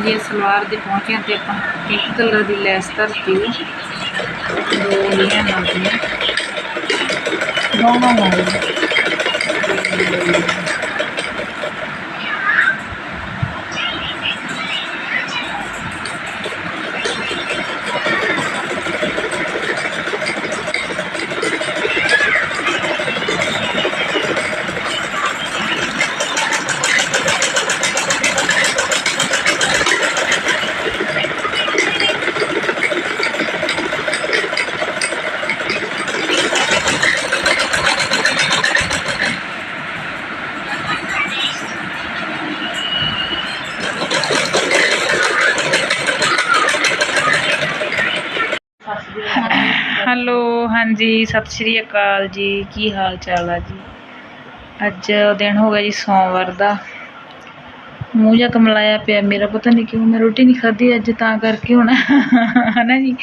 ਹਾਂਜੀ ਸਲਵਾਰ ਦੇ ਪਹੁੰਚਿਆਂ ਤੇ ਆਪਾਂ ਪਿੰਕ ਕਲਰ ਦੀ ਲੈਸ ਧਰਤੀ ਦੋ ਲੀਆਂ ਲੱਗਦੀਆਂ ਦੋਨੋਂ ਹੋਣਗੇ ਹੈਲੋ, ਹਾਂਜੀ, ਸਤਿ ਸ਼੍ਰੀ ਅਕਾਲ ਜੀ। ਕੀ ਹਾਲ ਚਾਲ ਆ ਜੀ? ਅੱਜ ਦਿਨ ਹੋ ਗਿਆ ਜੀ ਸੋਮਵਾਰ ਦਾ। ਮੂੰਹ ਜਾਂ ਕਮਲਾਇਆ ਪਿਆ ਮੇਰਾ, ਪਤਾ ਨਹੀਂ ਕਿਉਂ ਮੈਂ ਰੋਟੀ ਨਹੀਂ ਖਾਧੀ ਅੱਜ, ਤਾਂ ਕਰਕੇ ਹੁਣ। ਹਨਾ ਜੀ?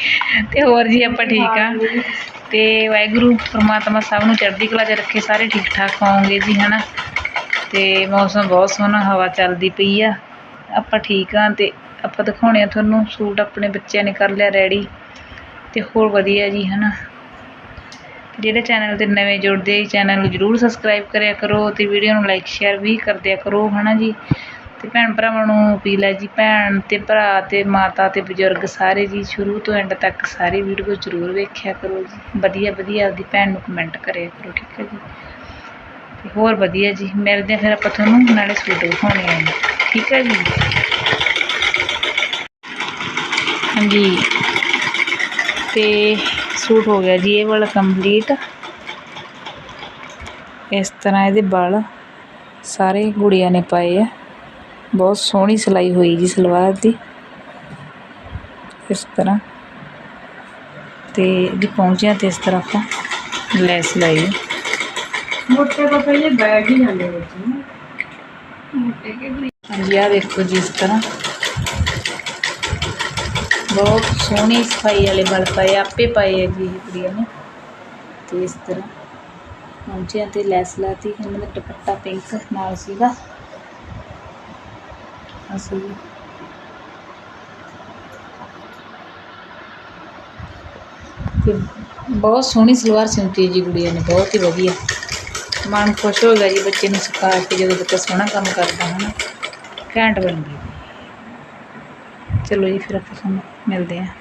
ਤੇ ਹੋਰ ਜੀ ਆਪਾਂ ਠੀਕ ਆ। ਤੇ ਵਾਹਿਗੁਰੂ, ਪ੍ਰਮਾਤਮਾ ਸਭ ਨੂੰ ਚੜ੍ਹਦੀ ਕਲਾ 'ਚ ਰੱਖੇ, ਸਾਰੇ ਠੀਕ ਠਾਕ ਹੋਵੋਗੇ ਜੀ, ਹਨਾ? ਤੇ ਮੌਸਮ ਬਹੁਤ ਸੋਹਣਾ, ਹਵਾ ਚੱਲਦੀ ਪਈ ਆ। ਆਪਾਂ ਠੀਕ ਆ ਤੇ ਆਪਾਂ ਦਿਖਾਉਣੇ ਆ ਤੁਹਾਨੂੰ ਸੂਟ, ਆਪਣੇ ਬੱਚਿਆਂ ਨੇ ਕਰ ਲਿਆ ਰੈਡੀ। ਤੇ ਹੋਰ ਵਧੀਆ ਜੀ, ਹਨਾ। ਜਿਹੜੇ ਚੈਨਲ ਤੇ ਨਵੇਂ ਜੁੜਦੇ ਚੈਨਲ ਨੂੰ ਜਰੂਰ ਸਬਸਕ੍ਰਾਈਬ ਕਰਿਆ ਕਰੋ ਤੇ ਵੀਡੀਓ ਨੂੰ ਲਾਈਕ ਸ਼ੇਅਰ ਵੀ ਕਰਦਿਆ ਕਰੋ, ਹਨਾ ਜੀ। ਤੇ ਭੈਣ ਭਰਾਵਾਂ ਨੂੰ ਅਪੀਲ ਹੈ ਜੀ, ਭੈਣ ਤੇ ਭਰਾ ਤੇ ਮਾਤਾ ਤੇ ਬਜ਼ੁਰਗ ਸਾਰੇ ਜੀ, ਸ਼ੁਰੂ ਤੋਂ ਐਂਡ ਤੱਕ ਸਾਰੀ ਵੀਡੀਓ ਜ਼ਰੂਰ ਵੇਖਿਆ ਕਰੋ ਜੀ। ਵਧੀਆ ਵਧੀਆ ਆਪਦੀ ਭੈਣ ਨੂੰ ਕਮੈਂਟ ਕਰਿਆ ਕਰੋ, ਠੀਕ ਹੈ ਜੀ। ਤੇ ਹੋਰ ਵਧੀਆ ਜੀ, ਮਿਲਦੇ ਹਾਂ ਫਿਰ ਆਪਾਂ ਤੁਹਾਨੂੰ ਨਾਲੇ ਸੂਟ ਦਿਖਾਉਣੇ ਆ ਜੀ, ਠੀਕ ਹੈ ਜੀ। ਹਾਂਜੀ। ਤੇ ਸੂਟ ਹੋ ਗਿਆ ਜੀ ਇਹ ਵਾਲਾ ਕੰਪਲੀਟ ਇਸ ਤਰ੍ਹਾਂ ਇਹਦੇ ਬਲ ਸਾਰੇ ਗੁੜੀਆਂ ਨੇ ਪਾਏ ਆ। ਬਹੁਤ ਸੋਹਣੀ ਸਿਲਾਈ ਹੋਈ ਜੀ ਸਲਵਾਰ ਦੀ। ਇਸ ਤਰ੍ਹਾਂ। ਤੇ ਇਹਦੀ ਪਹੁੰਚਿਆ ਤੇ ਇਸ ਤਰ੍ਹਾਂ ਆਪਾਂ ਲੈਸ ਲਾਈ ਮੋਟੇ ਤਾਂ ਪਹਿਲੇ ਬੈਗ ਹੀ ਜਾਂਦੇ ਵਿੱਚ। ਨਾ ਮੋਟੇ ਕੇ ਹਾਂਜੀ ਆ ਦੇਖੋ ਜੀ ਇਸ ਤਰ੍ਹਾਂ। ਬਹੁਤ ਸੋਹਣੀ ਸਫ਼ਾਈ ਵਾਲੇ ਬਲ ਪਾਏ, ਆਪੇ ਪਾਏ ਆ ਜੀ ਇਹ ਕੁੜੀਆਂ ਨੇ। ਤੇ ਇਸ ਤਰ੍ਹਾਂ ਪਹੁੰਚਿਆ ਤੇ ਲੈਸ ਲਾਤੀ ਇਹਨਾਂ ਦਾ ਦੁਪੱਟਾ ਪਿੰਕ ਨਾਲ ਸੀਗਾ। ਅਸੀਂ ਤੇ ਬਹੁਤ ਸੋਹਣੀ ਸਲਵਾਰ ਸਿਉਂਤੀ ਜੀ ਕੁੜੀਆਂ ਨੇ, ਬਹੁਤ ਹੀ ਵਧੀਆ। ਮਨ ਖੁਸ਼ ਹੋ ਗਿਆ ਜੀ ਬੱਚੇ ਨੂੰ ਸਿਖਾ ਕੇ, ਜਦੋਂ ਬੱਚਾ ਸੋਹਣਾ ਕੰਮ ਕਰਦਾ ਹੈ ਨਾ ਘੈਂਟ ਬਣ ਗਈ। ਚਲੋ ਜੀ, ਫਿਰ ਆਪਾਂ ਤੁਹਾਨੂੰ ਮਿਲਦੇ ਹਾਂ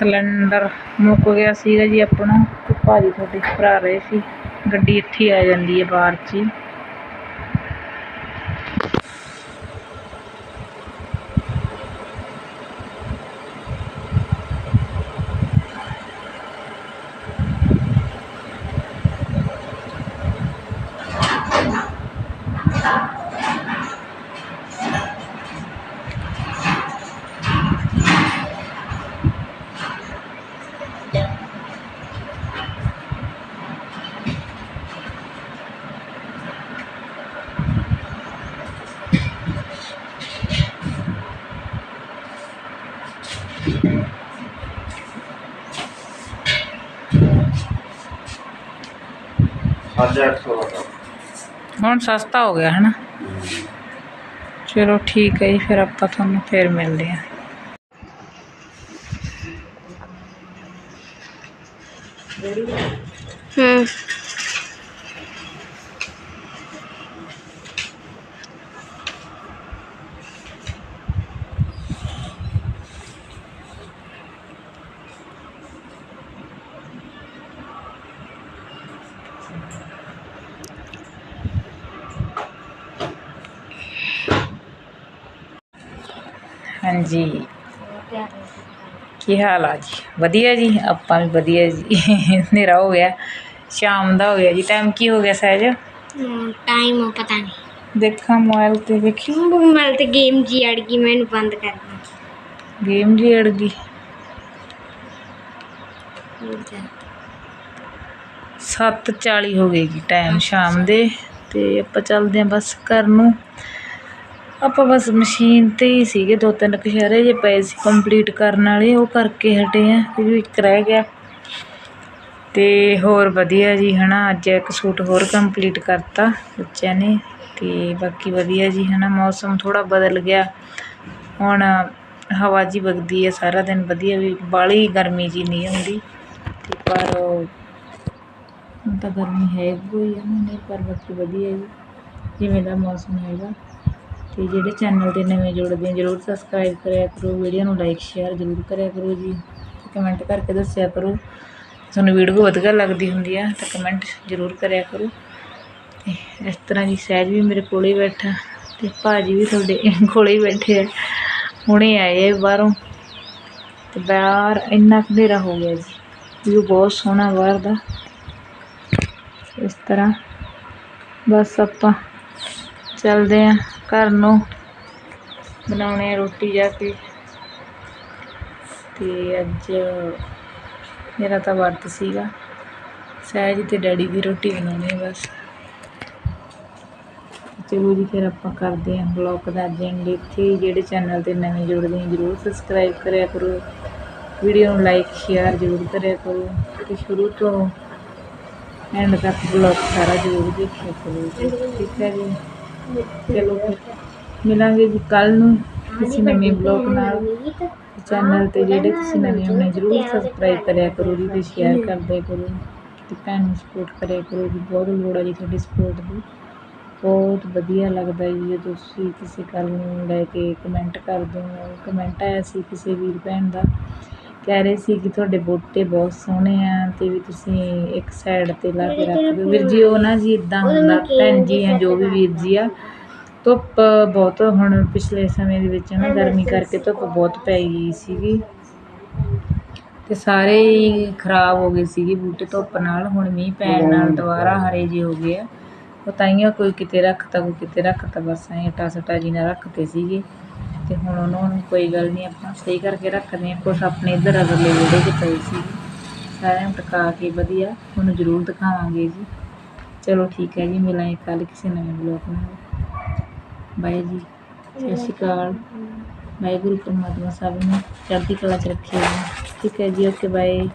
ਸਿਲੰਡਰ ਮੁੱਕ ਗਿਆ ਸੀਗਾ ਜੀ ਆਪਣਾ ਅਤੇ ਭਾਅ ਜੀ ਤੁਹਾਡੇ ਭਰਾ ਰਹੇ ਸੀ, ਗੱਡੀ ਇੱਥੇ ਆ ਜਾਂਦੀ ਹੈ ਬਾਹਰ 'ਚ ਹੀ। हूँ सस्ता हो गया है ना चलो ठीक है जी फिर आप फिर मिल रहे हैं ਹਾਂਜੀ। ਕੀ ਹਾਲ ਆ ਜੀ? ਵਧੀਆ ਜੀ ਆਪਾਂ ਵੀ ਵਧੀਆ ਜੀ। ਹਨੇਰਾ ਹੋ ਗਿਆ ਸ਼ਾਮ ਦਾ ਹੋ ਗਿਆ ਜੀ। ਟਾਈਮ ਕੀ ਹੋ ਗਿਆ ਸਹਿਜ? ਟਾਈਮ ਪਤਾ ਨਹੀਂ। ਦੇਖਾਂ ਮੋਬਾਈਲ ਤੇ ਵੇਖੀ। ਮੋਬਾਈਲ ਤੇ ਗੇਮ ਜੀ ਅੜ ਗਈ ਮੈਨੂੰ ਬੰਦ ਕਰ ਗੇਮ ਜੀ ਅੜ ਗਈ। ਦਿੱਤੀ 7:40 ਹੋ ਗਈ ਜੀ ਟਾਈਮ ਸ਼ਾਮ ਦੇ। ਤੇ ਆਪਾਂ ਚੱਲਦੇ ਆਂ ਬਸ ਘਰ ਨੂੰ। ਆਪਾਂ ਬਸ ਮਸ਼ੀਨ ਤੇ ਹੀ ਸੀਗੇ, ਦੋ ਤਿੰਨ ਕਸ਼ਹਿਰੇ ਜੇ ਪਏ ਸੀ ਕੰਪਲੀਟ ਕਰਨ ਵਾਲੇ, ਉਹ ਕਰਕੇ ਹਟੇ ਆ, ਫਿਰ ਇੱਕ ਰਹਿ ਗਿਆ। ਤੇ ਹੋਰ ਵਧੀਆ ਜੀ, ਹਨਾ, ਅੱਜ ਇੱਕ ਸੂਟ ਹੋਰ ਕੰਪਲੀਟ ਕਰਤਾ ਬੱਚਿਆਂ ਨੇ, ਤੇ ਬਾਕੀ ਵਧੀਆ ਜੀ, ਹਨਾ, ਮੌਸਮ ਥੋੜਾ ਬਦਲ ਗਿਆ। ਹੁਣ ਹਵਾ ਜੀ ਵਗਦੀ ਹੈ ਸਾਰਾ ਦਿਨ, ਵਧੀਆ ਵੀ, ਬਾਹਲੀ ਗਰਮੀ ਜੀ ਨਹੀਂ ਹੁੰਦੀ। ਤੇ ਪਰ ਹੁਣ ਤਾਂ ਗਰਮੀ ਹੈ ਕੋਈ ਨਹੀਂ, ਪਰ ਬਾਕੀ ਵਧੀਆ ਜੀ, ਜਿਵੇਂ ਦਾ ਮੌਸਮ ਹੈਗਾ। ਤੇ ਜਿਹੜੇ ਚੈਨਲ ਤੇ ਨਵੇਂ ਜੁੜਦੇ ਆ, ਜਰੂਰ ਸਬਸਕ੍ਰਾਈਬ ਕਰਿਆ ਕਰੋ ਵੀਡੀਓ ਨੂੰ ਲਾਈਕ ਸ਼ੇਅਰ ਜਰੂਰ ਕਰਿਆ ਕਰੋ ਜੀ। ਤੇ ਕਮੈਂਟ ਕਰਕੇ ਦੱਸਿਆ ਕਰੋ, ਤੁਹਾਨੂੰ ਵੀਡੀਓ ਵਧੀਆ ਲੱਗਦੀ ਹੁੰਦੀ ਆ, ਤਾਂ ਕਮੈਂਟ ਜਰੂਰ ਕਰਿਆ ਕਰੋ। ਤੇ ਇਸ ਤਰ੍ਹਾਂ ਜੀ ਸਹਿਜ ਵੀ ਮੇਰੇ ਕੋਲੇ ਹੀ ਬੈਠਾ, ਤੇ ਭਾਜੀ ਵੀ ਤੁਹਾਡੇ ਕੋਲੇ ਹੀ ਬੈਠੇ ਆ। ਹੁਣੇ ਆਏ ਆ ਬਾਹਰੋਂ, ਤੇ ਬਾਹਰ ਇੰਨਾ ਕੁ ਹਨੇਰਾ ਹੋ ਗਿਆ ਜੀ ਵਿਊ ਬਹੁਤ ਸੋਹਣਾ ਬਾਹਰ ਦਾ। ਇਸ ਤਰ੍ਹਾਂ ਬਸ ਆਪਾਂ ਚੱਲਦੇ ਆਂ। ਘਰ ਨੂੰ ਬਣਾਉਣੇ ਆ ਰੋਟੀ ਜਾ ਕੇ। ਤੇ ਅੱਜ ਮੇਰਾ ਤਾਂ ਵਰਤ ਸੀਗਾ। ਸਹਿਜ ਤੇ ਡੈਡੀ ਦੀ ਰੋਟੀ ਬਣਾਉਣੀ ਬਸ। ਚਲੋ ਜੀ, ਫਿਰ ਆਪਾਂ ਕਰਦੇ ਹਾਂ ਬਲੌਗ ਦਾ ਅੱਜ ਐਂਡ ਇੱਥੇ। ਜਿਹੜੇ ਚੈਨਲ ਤੇ ਨਵੇਂ ਜੁੜਦੇ ਆ, ਜਰੂਰ ਸਬਸਕ੍ਰਾਈਬ ਕਰਿਆ ਕਰੋ। ਵੀਡੀਓ ਨੂੰ ਲਾਈਕ ਸ਼ੇਅਰ ਜਰੂਰ ਕਰਿਆ ਕਰੋ। ਤੇ ਸ਼ੁਰੂ ਤੋਂ ਐਂਡ ਤੱਕ ਬਲੌਗ ਸਾਰਾ ਜਰੂਰ ਦੇਖਿਆ ਕਰੋ। ਠੀਕ ਹੈ ਜੀ? ਚਲੋ ਫਿਰ। ਮਿਲਾਂਗੇ ਜੀ ਕੱਲ ਨੂੰ ਕਿਸੇ ਨਵੇਂ ਬਲੌਗ ਨਾਲ। ਚੈਨਲ ਤੇ ਜਿਹੜੇ ਤੁਸੀਂ ਨਵੇਂ ਆਉਣੇ ਜਰੂਰ ਸਬਸਕ੍ਰਾਈਬ ਕਰਿਆ ਕਰੋ ਜੀ ਤੇ ਸ਼ੇਅਰ ਕਰਦੇ ਕਰੋ ਤੇ ਭੈਣ ਨੂੰ ਸਪੋਰਟ ਕਰਿਆ ਕਰੋ ਜੀ ਬਹੁਤ ਲੋੜ ਹੈ ਜੀ ਤੁਹਾਡੀ ਸਪੋਰਟ ਦੀ। ਬਹੁਤ ਵਧੀਆ ਲੱਗਦਾ ਜੀ ਜਦੋਂ ਤੁਸੀਂ ਕਿਸੇ ਗੱਲ ਨੂੰ ਲੈ ਕੇ ਕਮੈਂਟ ਕਰਦੇ ਹੋ। ਕਮੈਂਟ ਆਇਆ ਸੀ ਕਿਸੇ ਵੀਰ ਭੈਣ ਦਾ ਕਹਿ ਰਹੇ ਸੀ ਕਿ ਤੁਹਾਡੇ ਬੂਟੇ ਬਹੁਤ ਸੋਹਣੇ ਆ ਤੇ ਵੀ ਤੁਸੀਂ ਇੱਕ ਸਾਈਡ ਤੇ ਲਾ ਕੇ ਰੱਖ ਦਿਓ। ਵੀਰ ਜੀ ਉਹ ਨਾ ਜੀ ਇਦਾਂ ਹੁੰਦਾ ਭੈਣ ਜੀ ਆ ਜੋ ਵੀ ਵੀਰ ਜੀ ਆ ਧੁੱਪ ਬਹੁਤ ਹੁਣ ਪਿਛਲੇ ਸਮੇਂ ਦੇ ਵਿੱਚ ਨਾ ਗਰਮੀ ਕਰਕੇ ਧੁੱਪ ਬਹੁਤ ਪੈ ਗਈ ਸੀਗੀ। ਤੇ ਸਾਰੇ ਹੀ ਖਰਾਬ ਹੋ ਗਏ ਸੀਗੇ ਬੂਟੇ ਧੁੱਪ ਨਾਲ ਹੁਣ ਮੀਂਹ ਪੈਣ ਨਾਲ ਦੁਬਾਰਾ ਹਰੇ ਜਿਹੇ ਹੋ ਗਏ ਆ। ਉਹ ਤਾਈਆਂ ਕੋਈ ਕਿਤੇ ਰੱਖਤਾ ਕੋਈ ਕਿਤੇ ਰੱਖਤਾ ਬਸ ਐਂ ਟਾ ਸਟਾ ਜੀ ਨਾਲ ਰੱਖਤੇ ਸੀਗੇ। ਤੇ ਹੁਣ ਉਹਨੂੰ ਨੂੰ ਕੋਈ ਗੱਲ ਨਹੀਂ, ਆਪਾਂ ਸਹੀ ਕਰਕੇ ਰੱਖਦੇ ਆ ਕੁਛ ਆਪਣੇ ਇੱਧਰ ਅਗਲੇ ਜਿਹੜੇ 'ਚ ਪਏ ਸੀ। ਸਾਰਿਆਂ ਨੂੰ ਟਕਾ ਕੇ ਵਧੀਆ ਤੁਹਾਨੂੰ ਜ਼ਰੂਰ ਦਿਖਾਵਾਂਗੇ ਜੀ। ਚਲੋ ਠੀਕ ਹੈ ਜੀ, ਮਿਲਾਂਗੇ ਕੱਲ ਕਿਸੇ ਨਵੇਂ ਬਲੌਗ ਨਾਲ। ਬਾਏ ਜੀ, ਸਤਿ ਸ਼੍ਰੀ ਅਕਾਲ। ਵਾਹਿਗੁਰੂ ਪਰਮਾਤਮਾ ਸਭ ਨੂੰ ਚੜ੍ਹਦੀ ਕਲਾ 'ਚ ਰੱਖੇ ਠੀਕ ਹੈ ਜੀ, ਓਕੇ, ਬਾਏ।